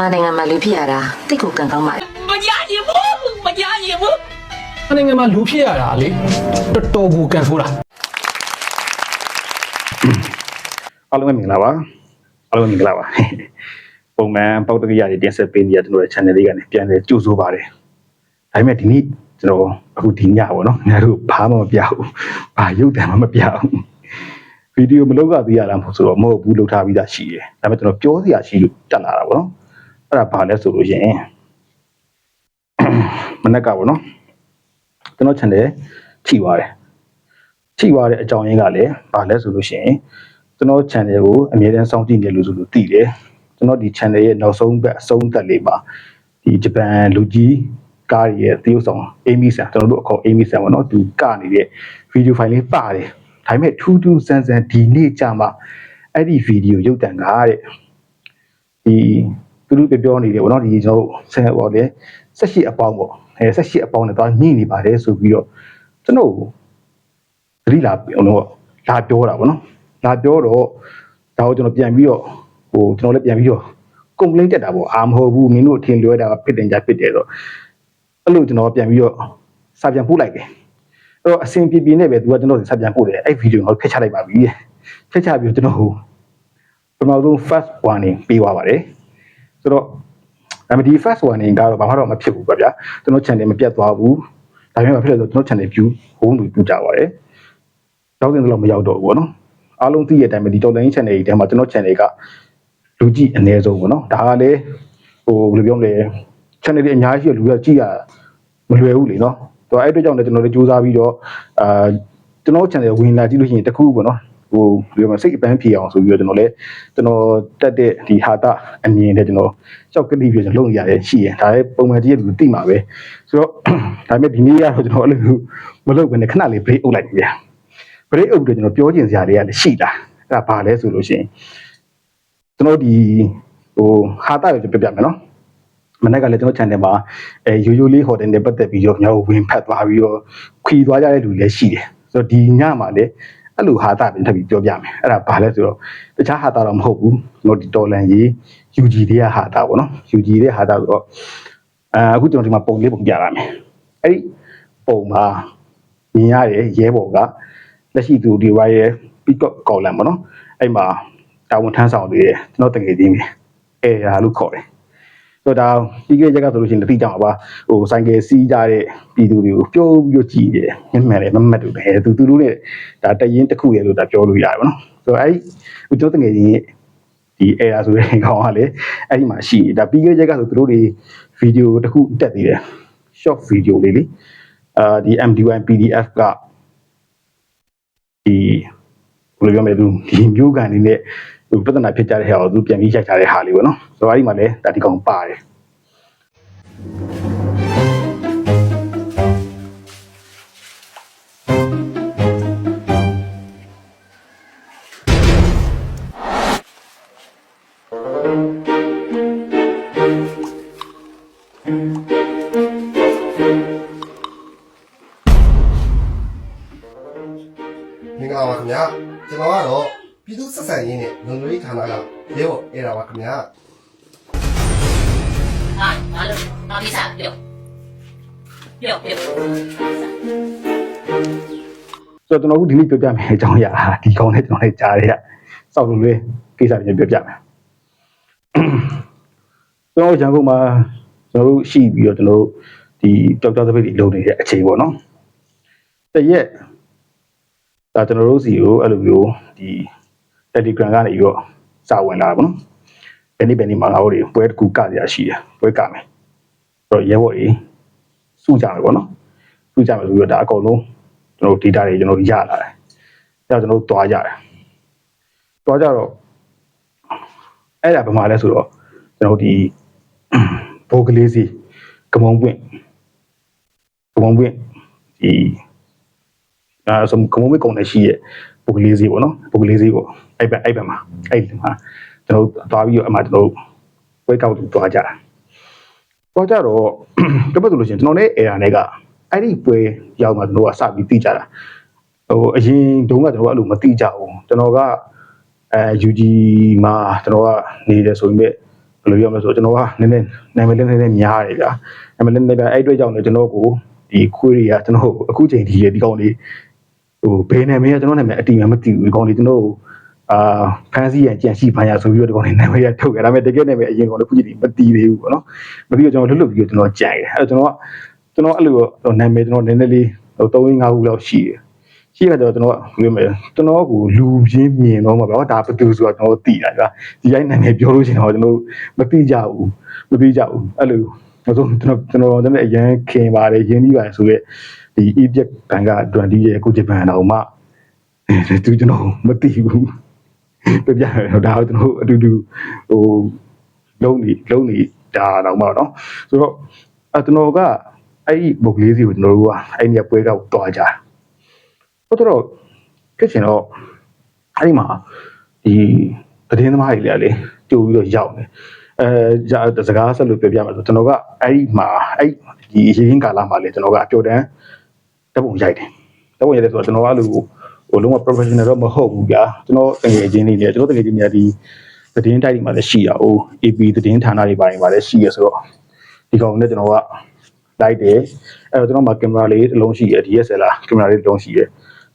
မြန်မာနိုင်ငံမှာလူဖြစ်ရတာတိတ်ကိုကံကောင်းပါမရရင်ဘူးမရရင်ဘူး။နိုင်ငံမှာလူဖြစ်ရတာလေတော်တော်ကိုကန်ဆိုးတာအားလုံးပဲမင်္ဂလာပါအားလုံးပဲမင်္ဂလာပါပုံမှန်ပေါက်တကရတွေတင်ဆက်ပေးနေရကျွန်တော်ရဲ့ channel လေးကနေပြန်လည်ကြိုဆိုပါတယ်ဒါပေမဲ့ဒီနေ့ကျွန်တော်အခုဒီညပေါ့နော်ငါတို့ဘာမှမပြဘူးဘာရုပ်တံမှမပြဘူးဗီဒီယိုမလုပ်ရသေးရလားမဟုတ်ဆိုတော့မဟုတ်ဘူးလုပ်ထားပြီးသားရှိတယ်ဒါပေမဲ့ကျွန်တော်ပြောစရာရှိလို့တက်လာတာပေါ့နော် အဲ့ဒါဘာလဲဆိုလို့ရှိရင်မနေ့ကပေါ့နော်ကျွန်တော် channel ထိသွားတယ်ထိသွားတဲ့အကြောင်းရင်းကလည်းဘာလဲဆိုလို့ရှိရင်ကျွန်တော် channel ကိုအမြဲတမ်းစောင့်ကြည့်နေလို့ဆိုလို့သိတယ်ကျွန်တော်ဒီ channel ရဲ့နောက်ဆုံးဘက်အဆုံးသက်လေးမှာဒီဂျပန်လူကြီးကားရဲ့တရုတ်ဆောင်အေမီဆန်ကျွန်တော်တို့အခေါ်အေမီဆန်ပေါ့နော်သူကနေတဲ့ဗီဒီယိုဖိုင်လေးပါတယ်ဒါပေမဲ့ထူးထူးဆန်းဆန်းဒီနေ့ကြာမှအဲ့ဒီဗီဒီယိုရုပ်တံကားတဲ့ဒီ သူတို့ပြောပြောနေတယ်ပေါ့နော်ဒီကျွန်တော်တို့ဆယ်ပေါ့လေဆက်ရှိအပေါင်းပေါ့အဲဆက်ရှိအပေါင်းနဲ့တော့ညှိနေပါတယ်ဆိုပြီးတော့ကျွန်တော်သတိလာအောင်လို့လာပြောတာပေါ့နော်လာပြောတော့ဒါကိုကျွန်တော်ပြန်ပြီးတော့ဟိုကျွန်တော်လည်းပြန်ပြီးတော့ complaint တက်တာပေါ့အာမဟုတ်ဘူးမင်းတို့အထင်လွဲတာကဖြစ်တင်ကြဖြစ်တယ်ဆိုတော့အဲ့လိုကျွန်တော်ပြန်ပြီးတော့စာပြန်ပို့လိုက်တယ်အဲ့တော့အဆင်ပြေပြေနဲ့ပဲသူကကျွန်တော်စာပြန်ပို့တယ်အဲ့ဗီဒီယိုကိုဖျက်ချလိုက်ပါပြီဖျက်ချပြီးတော့ကျွန်တော်ဟိုပထမဆုံး first warning ပေးသွားပါတယ် ဆိုတော့ဒါပေမဲ့ဒီ first warning ကတော့ဘာမှတော့မဖြစ်ဘူးပေါ့ဗျာကျွန်တော် channel မပြတ်သွားဘူးဒါပေမဲ့ဘာဖြစ်လဲဆိုတော့ကျွန်တော် channel view ဟိုးလူပြကြပါတယ်ရောက်တဲ့တော့မရောက်တော့ဘူးပေါ့နော်အားလုံးသိရတဲ့အတိုင်းပဲဒီတော်လိုင်း channel တွေထဲမှာကျွန်တော် channel ကလူကြည့်အနည်းဆုံးပေါ့နော်ဒါကလည်းဟိုဘယ်လိုပြောမလဲ channel တွေအများကြီးလူရကြည့်ရမလွယ်ဘူးလေနော်တော့အဲ့အတွက်ကြောင့်လည်းကျွန်တော်တို့စူးစမ်းပြီးတော့အာကျွန်တော် channel ဝင်လာကြည့်လို့ရှိရင်တခုပေါ့နော် ဟိုဘယ်လိုပြောမလဲစိတ်အပန်းဖြေအောင်ဆိုပြီးတော့ကျွန်တော်လည်းကျွန်တော်တက်တဲ့ဒီဟာတာအမြင်နဲ့ကျွန်တော်ကြောက်ကတိပြကျွန်တော်လုပ်နေရတယ်ရှိရင်ဒါလည်းပုံမှန်ကြည့်ရသူသိမှာပဲဆိုတော့ဒါပေမဲ့ဒီနေ့ကတော့ကျွန်တော်အဲ့လိုမလုပ်ဘဲနဲ့ခဏလေး break အုပ်လိုက်ပြီဗျာဘရိတ်အုပ်တွေကျွန်တော်ပြောကျင်စရာတွေကလည်းရှိတာအဲ့ဒါဘာလဲဆိုလို့ရှိရင်ကျွန်တော်ဒီဟိုဟာတာကိုပြပြမယ်နော်မနေ့ကလည်းကျွန်တော် channel မှာအဲရိုးရိုးလေးဟိုတယ်နဲ့ပတ်သက်ပြီးတော့ညောဝင်ဖတ်သွားပြီးတော့ခွီသွားကြတဲ့လူတွေလည်းရှိတယ်ဆိုတော့ဒီညမှာလည်း အဲ့လိုဟာတာပြင်ထပ်ပြီးပြောပြမယ်အဲ့ဒါဘာလဲဆိုတော့တခြားဟာတာတော့မဟုတ်ဘူးကျွန်တော်ဒီတော်လန်ကြီး UG တွေကဟာတာပေါ့နော် UG တွေဟာတာဆိုတော့အဲအခုကျွန်တော်ဒီမှာပုံလေးပုံပြရမယ်အဲ့ဒီပုံမှာမြင်ရတဲ့ရဲဘော်ကလက်ရှိသူဒီဝိုင်းရဲ့ peacock column ပေါ့နော်အဲ့မှာတာဝန်ထမ်းဆောင်နေတယ်ကျွန်တော်တကယ်ချင်းပဲအဲရာလို့ခေါ်တယ်ဆို တော့ဒါပြီးခဲ့တဲ့ရက်ကဆိုလို့ရှိရင်တတိကြမှာပါဟိုဆိုင်ကယ်စီးကြတဲ့ပြည်သူတွေကိုပြောပြီးတော့ကြည်တယ်မျက်မှန်တယ်မမတ်တူတယ်သူသူတို့နဲ့ဒါတရင်တစ်ခုရဲ့လို့ဒါပြောလို့ရတယ်ပေါ့နော်ဆိုတော့အဲ့ဒီဟိုကျွန်တော်တကယ်ချင်းရဲ့ဒီအဲရာဆိုတဲ့ကောင်ကလည်းအဲ့ဒီမှာရှိတယ်ဒါပြီးခဲ့တဲ့ရက်ကဆိုသူတို့တွေဗီဒီယိုတစ်ခုတက်သေးတယ် short video လေးလေအာဒီ MD1 PDF ကဒီဘယ်လိုပြောမလဲသူဒီမျိုးကန်နေနဲ့ဟို ပြဿနာဖြစ်ကြတဲ့ဟာကိုသူပြန်ပြီးရိုက်ကြတဲ့ဟာလေးပေါ့နော်ဆိုတော့အဲ့ဒီမှာလည်းဒါဒီကောင်ပါတယ်မင်္ဂလာပါခင်ဗျာကျွန်တော်ကတော့ ပြည်သူ့ဆက်ဆံရေးနဲ့လုံခြုံရေးဌာနကရဲဘော်အဲ့ဒါပါခင်ဗျာဟာဘာလို့နောက်ဒီစားပြောပြောပြောဆိုတော့ကျွန်တော်အခုဒီနေ့ပြောပြမယ်အကြောင်းအရာဟာဒီကောင်နဲ့ကျွန်တော်လည်းကြားရတဲ့စောက်လို့လေကိစ္စတွေပြောပြမယ်ကျွန်တော်ရန်ကုန်မှာကျွန်တော်တို့ရှိပြီးတော့ကျွန်တော်တို့ဒီကြောက်ကြောက်သပိတ်တွေလုပ်နေတဲ့အချိန်ပေါ့နော်တရက်ဒါကျွန်တော်တို့စီကိုအဲ့လိုမျိုးဒီ Telegram ကနေပြီးတော့စာဝင်လာတာပေါ့နော်ဘယ်နေ့ဘယ်နေ့မှာငါတို့တွေပွဲတစ်ခုကကြရရှိတယ်ပွဲကမယ်ဆိုတော့ရဲဘော်တွေစုကြမယ်ပေါ့နော်စုကြမယ်ဆိုပြီးတော့ဒါအကုန်လုံးကျွန်တော်တို့ data တွေကျွန်တော်တို့ရလာတယ်အဲဒါကျွန်တော်တို့တွားကြတယ်တွားကြတော့အဲ့ဒါဘယ်မှာလဲဆိုတော့ကျွန်တော်တို့ဒီဘိုးကလေးစီကမုံပွင့်ကမုံပွင့်ဒီအဲဆိုကမုံပွင့်ကုန်နေရှိရဲ့ဘိုးကလေးစီပေါ့နော်ဘိုးကလေးစီပေါ့ အဲ့ဘက်အဲ့ဘက်မှာအဲ့ဒီမှာကျွန်တော်တို့တွားပြီးတော့အမှကျွန်တော်တို့ဝေကောက်တူတွားကြတာတွားကြတော့တပတ်ဆိုလို့ရှိရင်ကျွန်တော်နဲ့ error နဲ့ကအဲ့ဒီပွဲရောက်မှကျွန်တော်ကစပြီးသိကြတာဟိုအရင်တုန်းကကျွန်တော်ကအဲ့လိုမသိကြဘူးကျွန်တော်ကအဲ UG မှာကျွန်တော်ကနေတယ်ဆိုရင်ဘယ်လိုပြောမလဲဆိုတော့ကျွန်တော်ကနည်းနည်းနာမည်လေးနည်းနည်းများတယ်ဗျာနာမည်လေးနည်းနည်းများအဲ့အတွက်ကြောင့်လည်းကျွန်တော်ကိုဒီခွေးတွေကကျွန်တော်အခုချိန်ဒီဒီကောင်လေးဟိုဘယ်နာမည်ကကျွန်တော်နာမည်အတိအမမသိဘူးဒီကောင်လေးကျွန်တော် အာဖန်စီရကြံရှိဖန်ရဆိုပြီးတော့ဒီကောင်လေးနာမည်ရထုတ်ခဲ့ဒါပေမဲ့တကယ်နာမည်အရင်ကောင်လေးခုချိန်ဒီမသိသေးဘူးပေါ့နော်မသိတော့ကျွန်တော်လွတ်လွတ်ပြီးတော့ကျွန်တော်ကြံခဲ့အဲ့တော့ကျွန်တော်ကကျွန်တော်အဲ့လိုနာမည်ကျွန်တော်နည်းနည်းလေးဟို3 5ခုလောက်ရှိတယ်ရှိရတော့ကျွန်တော်ကပြောမယ်ကျွန်တော်ကလူချင်းမြင်တော့မှာဗျာဒါဘယ်သူဆိုတော့ကျွန်တော်သိတာဗျာဒီတိုင်းနာမည်ပြောလို့ရှိရင်တော့ကျွန်တော်မသိကြဘူးမသိကြဘူးအဲ့လိုနောက်ဆုံးကျွန်တော်ကျွန်တော်တို့လည်းအရင်ခင်ပါတယ်ရင်းပြီးပါတယ်ဆိုရက်ဒီ Egypt ဘန်က20ရဲ့ကိုဂျပန်တော်မှသူကျွန်တော်မသိဘူး ပြပြတယ်ဒါတော့ကျွန်တော်အတူတူဟိုလုံးနေလုံးနေတာတော့မှတော့ဆိုတော့အဲကျွန်တော်ကအဲ့ဒီဘုတ်ကလေးစီကိုကျွန်တော်တို့ကအဲ့ဒီပွဲကောက်တွားကြဟုတ်တော့ဖြစ်ချင်တော့အဲ့ဒီမှာဒီသတင်းသမားတွေလည်းလေကြိုပြီးတော့ရောက်နေအဲကြာစကားဆက်လို့ပြောပြမှာဆိုကျွန်တော်ကအဲ့ဒီမှာအဲ့ဒီရင်းကာလာမှာလေကျွန်တော်ကအပြောတန်းတပုံရိုက်တယ်တပုံရိုက်တယ်ဆိုတော့ကျွန်တော်ကအဲ့လို ဟိုလုံးဝ professional တော့မဟုတ်ဘူးဗျာကျွန်တော်တကယ်ချင်းနေတယ်ကျွန်တော်တကယ်ချင်းနေဒီသတင်းတိုက်တွေမှာလည်းရှိရအောင် AP သတင်းဌာနတွေပိုင်းမှာလည်းရှိရဆိုတော့ဒီကောင်နဲ့ကျွန်တော်ကလိုက်တယ်အဲ့တော့ကျွန်တော်မှာကင်မရာလေးတစ်လုံးရှိရ DSLR ကင်မရာလေးတစ်လုံးရှိရ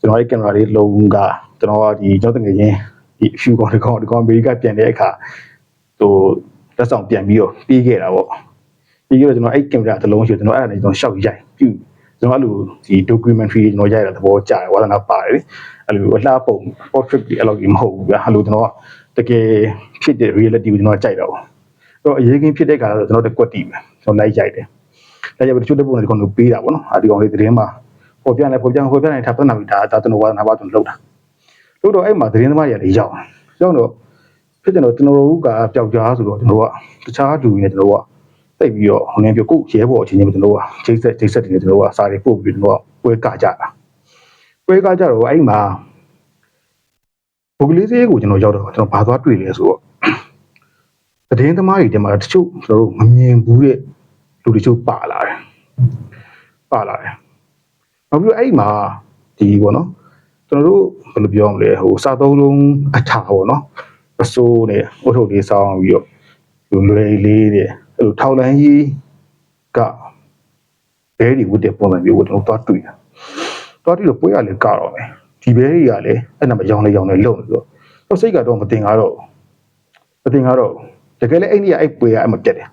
ကျွန်တော်အဲ့ကင်မရာလေးတစ်လုံးကကျွန်တော်ကဒီကျွန်တော်တကယ်ချင်းဒီအဖြူကောင်ဒီကောင်ဒီကောင်အမေရိကပြန်တဲ့အခါဟိုလက်ဆောင်ပြန်ပြီးတော့ပြီးခဲ့တာပေါ့ပြီးခဲ့တော့ကျွန်တော်အဲ့ကင်မရာတစ်လုံးရှိကျွန်တော်အဲ့ဒါနဲ့ကျွန်တော်ရှောက်ရိုက်ပြု ကျွန်တော်အဲ့လိုဒီ documentary ကျွန်တော်ရိုက်တာသဘောကျတယ်ဝါသနာပါတယ်လေအဲ့လိုအလှပုံ portrait တွေအဲ့လိုကြီးမဟုတ်ဘူးဗျာအဲ့လိုကျွန်တော်ကတကယ်ဖြစ်တဲ့ reality ကိုကျွန်တော်ကြိုက်တော့တော့အရေးကင်းဖြစ်တဲ့ခါတော့ကျွန်တော်တကွက်တီးမယ်ကျွန်တော်လိုက်ရိုက်တယ်လိုက်ရိုက်ပြီးတချို့တဲ့ပုံတွေကျွန်တော်ပေးတာပေါ့နော်အဲဒီကောင်လေးသတင်းမှာပေါ်ပြနေပေါ်ပြပေါ်ပြနေထားပြနာပြီဒါဒါကျွန်တော်ဝါသနာပါကျွန်တော်လုပ်တာလို့တော့အဲ့မှာသတင်းသမားတွေလည်းရောက်ရောက်တော့ဖြစ်တယ်တော့ကျွန်တော်တို့ကပျောက်ကြားဆိုတော့ကျွန်တော်ကတခြားလူတွေနဲ့ကျွန်တော်က တိတ်ပြီးတော့ဟိုနေပြကိုရဲဘော်အချင်းချင်းကျွန်တော်ကချိတ်ဆက်ချိတ်ဆက်တွေကျွန်တော်ကစာတွေပို့ပြီးကျွန်တော်ကပွဲကကြတာပွဲကကြတော့အဲ့မှာဘုကလေးစေးကိုကျွန်တော်ရောက်တော့ကျွန်တော်ဘာသွားတွေ့လဲဆိုတော့သတင်းသမားတွေတင်မှာတချို့ကျွန်တော်တို့မမြင်ဘူးတဲ့လူတချို့ပါလာတယ်ပါလာတယ်နောက်ပြီးတော့အဲ့မှာဒီပေါ့နော်ကျွန်တော်တို့ဘယ်လိုပြောမလဲဟိုစာသုံးလုံးအထာပေါ့နော်အစိုးနဲ့အုတ်ထုတ်လေးစောင်းပြီးတော့လူလွယ်လေးတဲ့ အဲ့လိုထောက်လန်းကြီးကဘဲဒီဝတ်တဲ့ပုံစံမျိုးကိုကျွန်တော်သွားတွေ့တာသွားတွေ့တော့ပွဲရလေကတော့မယ်ဒီဘဲတွေကလည်းအဲ့နာမရောင်းလေရောင်းလေလုံနေဆိုတော့စိတ်ကတော့မတင်ကားတော့မတင်ကားတော့တကယ်လည်းအဲ့ဒီကအဲ့ပွဲကအဲ့မပြတ်တယ်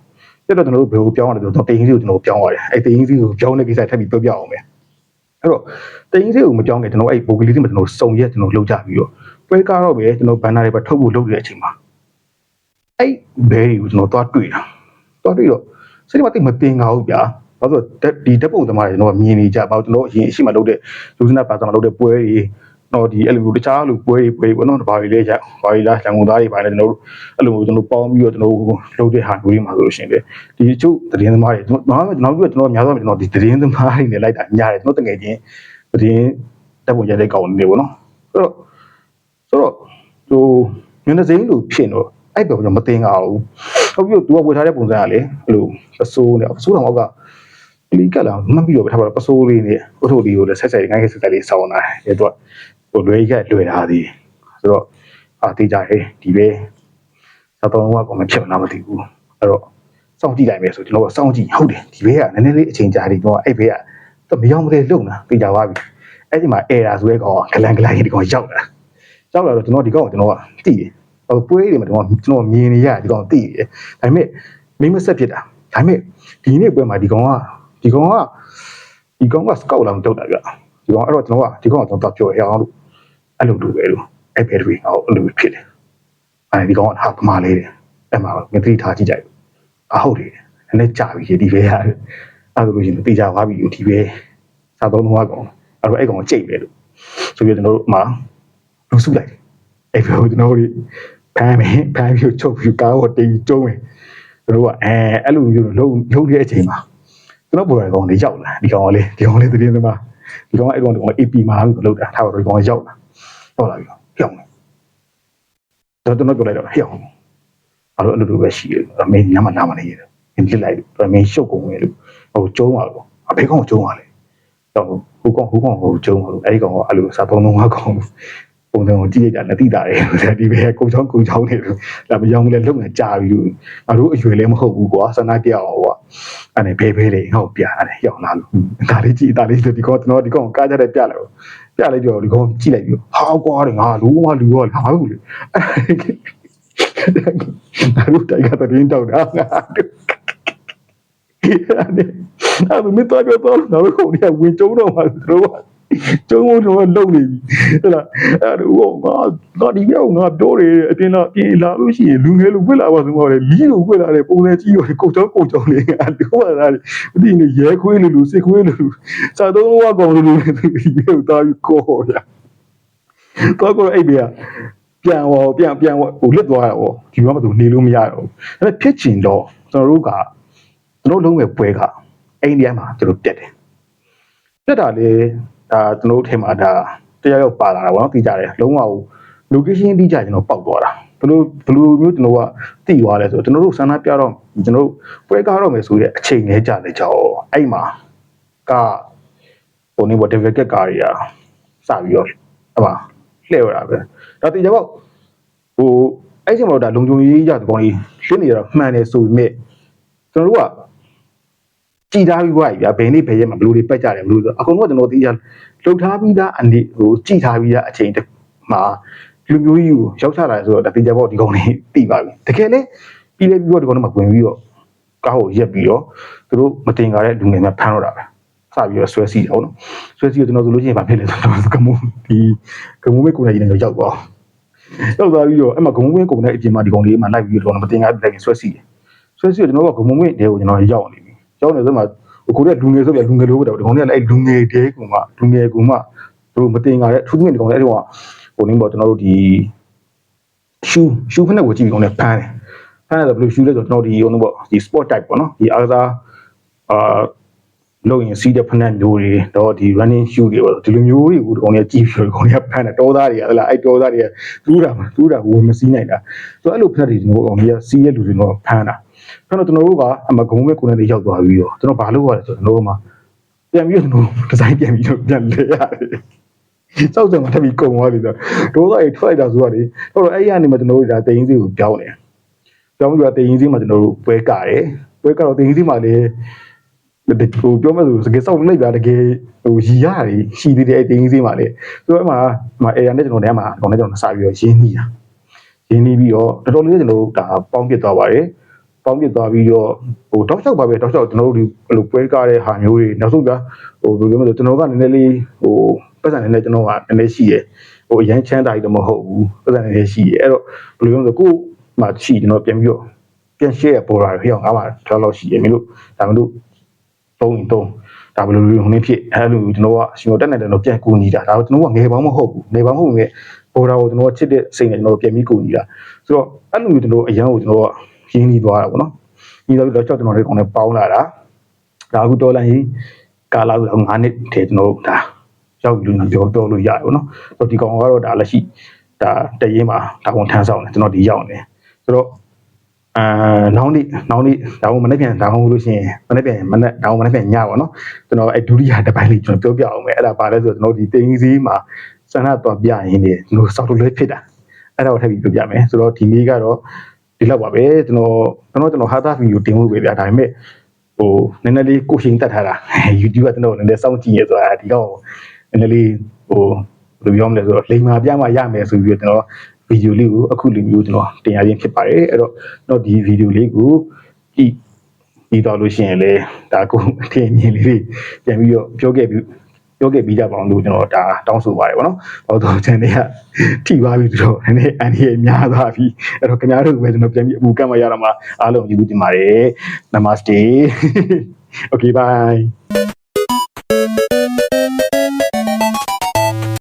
ပြတ်တော့ကျွန်တော်တို့ဘယ်ကိုပြောင်းရလဲဆိုတော့တင်ကြီးစီကိုကျွန်တော်ပြောင်းရတယ်အဲ့တင်ကြီးစီကိုပြောင်းတဲ့ကိစ္စထပ်ပြီးပြောပြအောင်မယ်အဲ့တော့တင်ကြီးစီကိုမပြောင်းခင်ကျွန်တော်အဲ့ဘိုကလေးစီမှာကျွန်တော်စုံရက်ကျွန်တော်လောက်ကြပြီးတော့ပွဲကားတော့ပဲကျွန်တော်ဘန်နာတွေပဲထုတ်ဖို့လုပ်နေတဲ့အချိန်မှာအဲ့ဘဲတွေကိုကျွန်တော်သွားတွေ့တာ သွားတွေ့တော့စိတ်ထဲမှာတိတ်မတင်ကားဘူးဗျာဘာလို့လဲဒီဓာတ်ပုံသမားတွေကျွန်တော်မြင်နေကြပါကျွန်တော်အရင်အရှိမလုပ်တဲ့လူစနာပါစာမှာလုပ်တဲ့ပွဲတွေတော့ဒီအဲ့လိုတခြားလူပွဲတွေပွဲတွေပေါ့နော်ဘာတွေလဲရဘာတွေလားလန်ကုန်သားတွေပါလဲကျွန်တော်တို့အဲ့လိုကျွန်တော်ပေါင်းပြီးတော့ကျွန်တော်လုပ်တဲ့ဟာမျိုးတွေမှာဆိုလို့ရှိရင်လေဒီအချို့သတင်းသမားတွေကျွန်တော်ကျွန်တော်တို့ကျွန်တော်များသောအားဖြင့်ကျွန်တော်ဒီသတင်းသမားတွေနဲ့လိုက်တာညားတယ်ကျွန်တော်တကယ်ချင်းသတင်းတပ်ပုံရတဲ့ကောင်တွေပေါ့နော်ဆိုတော့ဆိုတော့ဟိုညနေစိမ်းလိုဖြစ်တော့အဲ့ဘယ်တော့မတင်ကြဘူး ဟုတ်ပြီသူကဝယ်ထားတဲ့ပုံစံကလေအဲ့လိုပစိုးနဲ့ပစိုးတော်ကပလီကလာမှတ်ပြီးတော့ထားပါတော့ပစိုးလေးနဲ့အထုပ်လေးကိုလည်းဆက်ဆက်ငိုင်းဆက်ဆက်လေးစောင်းလာတယ်အဲ့တော့ဟိုလွယ်ရက်လွယ်တာသည်ဆိုတော့အာတေးကြရဲဒီပဲသာတော်ကကောမဖြစ်မလားမသိဘူးအဲ့တော့စောင့်ကြည့်လိုက်မယ်ဆိုကျွန်တော်ကစောင့်ကြည့်ဟုတ်တယ်ဒီဘဲကနည်းနည်းလေးအချိန်ကြာတယ်ကျွန်တော်အဲ့ဘဲကတော့မရောက်မလဲလုံတာတေးကြသွားပြီအဲ့ဒီမှာအဲရာဆိုရဲကောင်ကဂလန်ဂလန်ဒီကောင်ရောက်လာရောက်လာတော့ကျွန်တော်ဒီကောင်ကိုကျွန်တော်ကတည်တယ်ဟို ပွဲတွေမှာကျွန်တော်ကျွန်တော်မြင်နေရဒီကောင်တည်တယ်ဒါပေမဲ့မိမဆက်ဖြစ်တာဒါပေမဲ့ဒီနေ့ပွဲမှာဒီကောင်ကဒီကောင်ကဒီကောင်ကစကောက်လာမတုတ်တာကြဒီကောင်အဲ့တော့ကျွန်တော်ကဒီကောင်ကကျွန်တော်ပြောရအောင်လို့အဲ့လိုလိုပဲလို့အဲ့ဘယ်တွေဟောအဲ့လိုဖြစ်တယ်အဲဒီကောင်ကဟာကမာလေးတယ်အဲ့မှာငတိထားကြည့်ကြအဟုတ်တယ်နည်းနည်းကြာပြီဒီပဲရတယ်အဲ့လိုလို့ရှင်တေချာသွားပြီဒီပဲစာသုံးတော့ကောင်အဲ့တော့အဲ့ကောင်ကိုကြိတ်ပဲလို့ဆိုပြီးကျွန်တော်တို့အမှလူစုလိုက်တယ်အဲ့ဘယ်ကိုကျွန်တော်တို့ ဖမ်းမယ်ဖမ်းပြီးချုပ်ပြီးကားကိုတင်ကျုံးမယ်ကျွန်တော်ကအဲအဲ့လိုမျိုးလုံးလုံးတဲ့အချိန်မှာကျွန်တော်ပေါ်ရကောင်လေးရောက်လာဒီကောင်ကလေးဒီကောင်လေးသတင်းသမားဒီကောင်ကအဲ့ကောင်က AP မှာလို့လောက်တာထားတော့ဒီကောင်ရောက်လာတော့လာပြီဟျောင်းတယ်တော့ကျွန်တော်ပြောလိုက်တော့ဟျောင်းအဲ့လိုအဲ့လိုပဲရှိတယ်အမေညမလာမနေရတယ်အင်းပြစ်လိုက်တော့အမေရှုပ်ကုန်တယ်လို့ဟိုကျုံးပါလို့အဖေကောင်ကျုံးပါလေတော့ဟိုကောင်ဟိုကောင်ဟိုကျုံးပါလို့အဲ့ဒီကောင်ကအဲ့လိုစာသုံးလုံးကကောင်ဟို ပုံစံကိုကြည့်ရကြလက်တိတာတယ်ဆိုဒီဘယ်ကုံချောင်းကုံချောင်းနေလို့ဒါမယောင်းလဲလုံနေကြာပြီလို့ငါတို့အရွယ်လည်းမဟုတ်ဘူးကွာဆန္ဒပြအောင်ကွာအဲ့ဒါဘဲဘဲလေးဟောပြရတယ်ရောက်လာလို့ဒါလေးကြည့်ဒါလေးဆိုဒီကောင်ကျွန်တော်ဒီကောင်ကားကြတဲ့ပြလိုက်ပြလိုက်ပြောဒီကောင်ကြည့်လိုက်ပြီးဟာကွာတယ်ငါလူမလူရောလာဘူးလေငါတို့တိုက်ကတရင်တောက်တာငါတို့အဲ့ဒါမင်းတော့တော့တော့ငါတို့ကောင်ကဝင်ကျုံတော့မှာတို့က ကျုံတော့လုံနေပြီဟဲ့လားအဲ့ဒါဟိုငါငါဒီရောက်ငါပြောတယ်အတင်းတော့ပြင်လာလို့ရှိရင်လူငယ်လူဝစ်လာပါဆိုတော့လေလီကိုဝစ်လာတယ်ပုံစံကြီးရောကိုချောကိုချောလေးငါတို့ကလာတယ်မသိနေရဲခွေးလူလူစစ်ခွေးလူလူစာတော့ဝါကောင်လူလူဒီကိုတာယူကိုရတော့ကိုအဲ့ဒီကပြန်ဟောပြန်ပြန်ဟိုလစ်သွားတာဟောဒီမှာမသူနေလို့မရတော့ဘူးဒါပေမဲ့ဖြစ်ချင်တော့ကျွန်တော်တို့ကကျွန်တော်လုံးဝပွဲကအိန္ဒိယမှာကျွန်တော်တက်တယ်တက်တာလေ ဒါကျွန်တော်တို့ထဲမှာဒါတရားရောက်ပါလာတာဗောနော်သိကြတယ်လုံးဝ location တိကျကျွန်တော်ပေါက်သွားတာဘယ်လိုဘယ်လိုမျိုးကျွန်တော်ကတည်သွားလဲဆိုတော့ကျွန်တော်တို့ဆန္ဒပြတော့ကျွန်တော်တို့ပွဲကားတော့မယ်ဆိုတဲ့အချိန်လေးကြာလေကြောအဲ့မှာကဟိုနေဘော develop ကားတွေကစပြီးတော့အမလှည့်ရတာပဲဒါတည်ကြပေါ့ဟိုအဲ့ချိန်မှာတော့ဒါလုံခြုံရေးကြတဲ့ကောင်လေးလင်းနေတော့မှန်တယ်ဆိုပေမဲ့ကျွန်တော်တို့က ကြည်ထားပြီးွားပြီဗျာဘယ်နေ့ဘယ်ရက်မှာဘယ်လိုတွေပက်ကြတယ်ဘယ်လိုဆိုအကုန်လုံးကကျွန်တော်သိရလှုပ်ထားပြီးသားအနေဟိုကြည်ထားပြီးသားအချိန်တစ်မှာလူမျိုးကြီးကိုရောက်ချလာဆိုတော့ဒါတေချာပေါ့ဒီကောင်လေးတိပါပြီတကယ်လဲပြီးလဲပြီးတော့ဒီကောင်လေးမှာဝင်ပြီးတော့ကားကိုရက်ပြီးတော့သူတို့မတင်ကြတဲ့လူငယ်များဖမ်းတော့တာပဲစပြီးတော့ဆွဲစီအောင်နော်ဆွဲစီတော့ကျွန်တော်ဆိုလို့ရှိရင်ဗာဖြစ်လဲဆိုတော့ကမုံဒီကမုံမဲကိုနေနေရောက်သွားရောက်သွားပြီးတော့အဲ့မှာကမုံမဲကိုနေအပြင်မှာဒီကောင်လေးမှာလိုက်ပြီးတော့မတင်ကြတဲ့ဆွဲစီဆွဲစီတော့ကျွန်တော်ကကမုံမဲတဲကိုကျွန်တော်ရောက်နေ ပြီရောက်နေဆိုမှကိုကလူငယ်ဆိုပြလူငယ်လို့တော့ဒီကောင်လေးကလည်းလူငယ်တဲကူမှလူငယ်ကူမှသူတို့မတင်ကြတဲ့သူတို့ဒီကောင်လေးအဲ့ဒီကဟိုနင်းပေါ့ကျွန်တော်တို့ဒီရှူးရှူးဖက်နဲ့ကိုကြည့်ပြီးတော့လည်းဖမ်းတယ်ဖမ်းတယ်ဆိုဘယ်လိုရှူးလဲဆိုတော့ကျွန်တော်ဒီဟိုနင်းပေါ့ဒီ sport type ပေါ့နော်ဒီအားကစားအာလို့ရင်စီးတဲ့ဖက်နဲ့မျိုးတွေတော့ဒီ running shoe တွေပေါ့ဒီလိုမျိုးတွေကိုဒီကောင်တွေကကြည့်ပြီးတော့ဒီကောင်တွေကဖမ်းတယ်တောသားတွေကဟလာအဲ့တောသားတွေကတူးတာမှာတူးတာဝင်မစီးနိုင်တာဆိုတော့အဲ့လိုဖက်တွေကျွန်တော်ကောင်တွေကစီးရဲ့လူတွေတော့ဖမ်းတာ ဖမ်းတော့ကျွန်တော်တို့ကအမကုံမဲ့ကိုယ်နဲ့ရောက်သွားပြီးတော့ကျွန်တော်ဘာလုပ်ရလဲဆိုတော့ကျွန်တော်တို့မှာပြန်ပြီးတော့ကျွန်တော်ဒီဇိုင်းပြန်ပြီးတော့ပြန်လဲရတယ်စောက်စံမှာထပ်ပြီးကုံသွားပြီဆိုတော့ဒေါသတွေထွက်လိုက်တာဆိုတော့လေဟုတ်တော့အဲ့ဒီကနေမှကျွန်တော်တို့ဒါတင်ရင်းစီကိုပြောင်းတယ်ပြောင်းပြီးတော့တင်ရင်းစီမှာကျွန်တော်တို့ပွဲကတယ်ပွဲကတော့တင်ရင်းစီမှာလေဟိုပြောမှဆိုစကေစောက်လိုက်ပြတကယ်ဟိုရီရတယ်ရှိသေးတယ်အဲ့တင်ရင်းစီမှာလေဆိုတော့အဲ့မှာဟိုအေရနဲ့ကျွန်တော်တည်းမှာတော့လည်းကျွန်တော်စပြီးတော့ရင်းနှီးတာရင်းနှီးပြီးတော့တော်တော်လေးကျွန်တော်တို့ဒါပေါင်းပြစ်သွားပါတယ် ပေါင်းပြစ်သွားပြီးတော့ဟိုတောက်လျှောက်ပါပဲတောက်လျှောက်ကျွန်တော်တို့ဒီဘယ်လိုပွဲကားတဲ့ဟာမျိုးတွေနောက်ဆုံးကဟိုဘယ်လိုပြောမလဲကျွန်တော်ကနည်းနည်းလေးဟိုပတ်စံနည်းနည်းကျွန်တော်ကနည်းနည်းရှိတယ်ဟိုအရန်ချမ်းသာကြီးတော့မဟုတ်ဘူးပတ်စံနည်းနည်းရှိတယ်အဲ့တော့ဘယ်လိုပြောမလဲကို့မှာရှိကျွန်တော်ပြန်ပြီးတော့ပြန် share ပေါ်လာတယ်ဟိအောင်ငါမှတော့လောက်ရှိတယ်မင်းတို့ဒါမင်းတို့သုံးရင်သုံးဒါဘယ်လိုလိုဟိုနေ့ဖြစ်အဲ့လိုကျွန်တော်ကရှင်တော်တက်နေတယ်တော့ပြန်ကူညီတာဒါကျွန်တော်ကငယ်ပေါင်းမဟုတ်ဘူးငယ်ပေါင်းမဟုတ်ဘူးပေါ်တာကိုကျွန်တော်ချစ်တဲ့စိတ်နဲ့ကျွန်တော်ပြန်ပြီးကူညီတာဆိုတော့အဲ့လိုမျိုးကျွန်တော်အရန်ကိုကျွန်တော်က ရင်းနှီးသွားတာပေါ့နော်ညီတော်တို့တော့ကျွန်တော်တို့ကောင်နဲ့ပေါင်းလာတာဒါအခုတော်လိုင်းကာလာဆိုတော့9နှစ်တည်းကျွန်တော်ဒါရောက်လူနာပြောပြောလို့ရတယ်ဗောနော်။တော့ဒီကောင်ကတော့ဒါလက်ရှိဒါတရင်မှာဒါဝန်ထမ်းဆောင်တယ်ကျွန်တော်ဒီရောက်နေ။ဆိုတော့အာနောက်နေ့နောက်နေ့ဒါမှမနေ့ပြန်ဒါမှမဟုတ်လို့ရှိရင်မနေ့ပြန်မနေ့ဒါမှမနေ့ပြန်ညပါနော်။ကျွန်တော်အဲဒုတိယတစ်ပိုင်းလေးကျွန်တော်ပြောပြအောင်မယ်။အဲ့ဒါပါလဲဆိုတော့ကျွန်တော်ဒီတင်ကြီးစည်းမှာစန္ဒတော့ပြရင်းနေကျွန်တော်စောက်လို့လဲဖြစ်တာ။အဲ့ဒါကိုထပ်ပြီးပြောပြမယ်။ဆိုတော့ဒီနေ့ကတော့ ဒီလောက်ပါပဲကျွန်တော်ကျွန်တော်ကျွန်တော်ဟာတာဗီဒီယိုတင်ဖို့ပဲဗျာဒါပေမဲ့ဟိုနည်းနည်းလေးကိုရှင်တက်ထားတာ YouTube ကကျွန်တော်နည်းနည်းစောင့်ကြည့်ရဆိုတာဒီတော့နည်းနည်းလေးဟိုဘယ်လိုပြောမလဲဆိုတော့လိမ်မာပြမှရမယ်ဆိုပြီးတော့ကျွန်တော်ဗီဒီယိုလေးကိုအခုလိုမျိုးကျွန်တော်တင်ရခြင်းဖြစ်ပါတယ်အဲ့တော့တော့ဒီဗီဒီယိုလေးကိုကြည့်ပြီးတော့လို့ရှိရင်လေဒါကိုအထင်မြင်လေးတွေပြန်ပြီးတော့ပြောခဲ့ပြီး ပြောခဲ့ပြီးကြပါအောင်လို့ကျွန်တော်ဒါတောင်းဆိုပါတယ်ဗောနော်။ဟောတော့ channel ကထိပါပြီဆိုတော့နည်းနည်းအန်ဒီရဲ့များသွားပြီ။အဲ့တော့ခင်ဗျားတို့ပဲကျွန်တော်ပြန်ပြီးအပူကတ်မရတော့မှအားလုံးကျေးဇူးတင်ပါတယ်။ Namaste. Okay bye.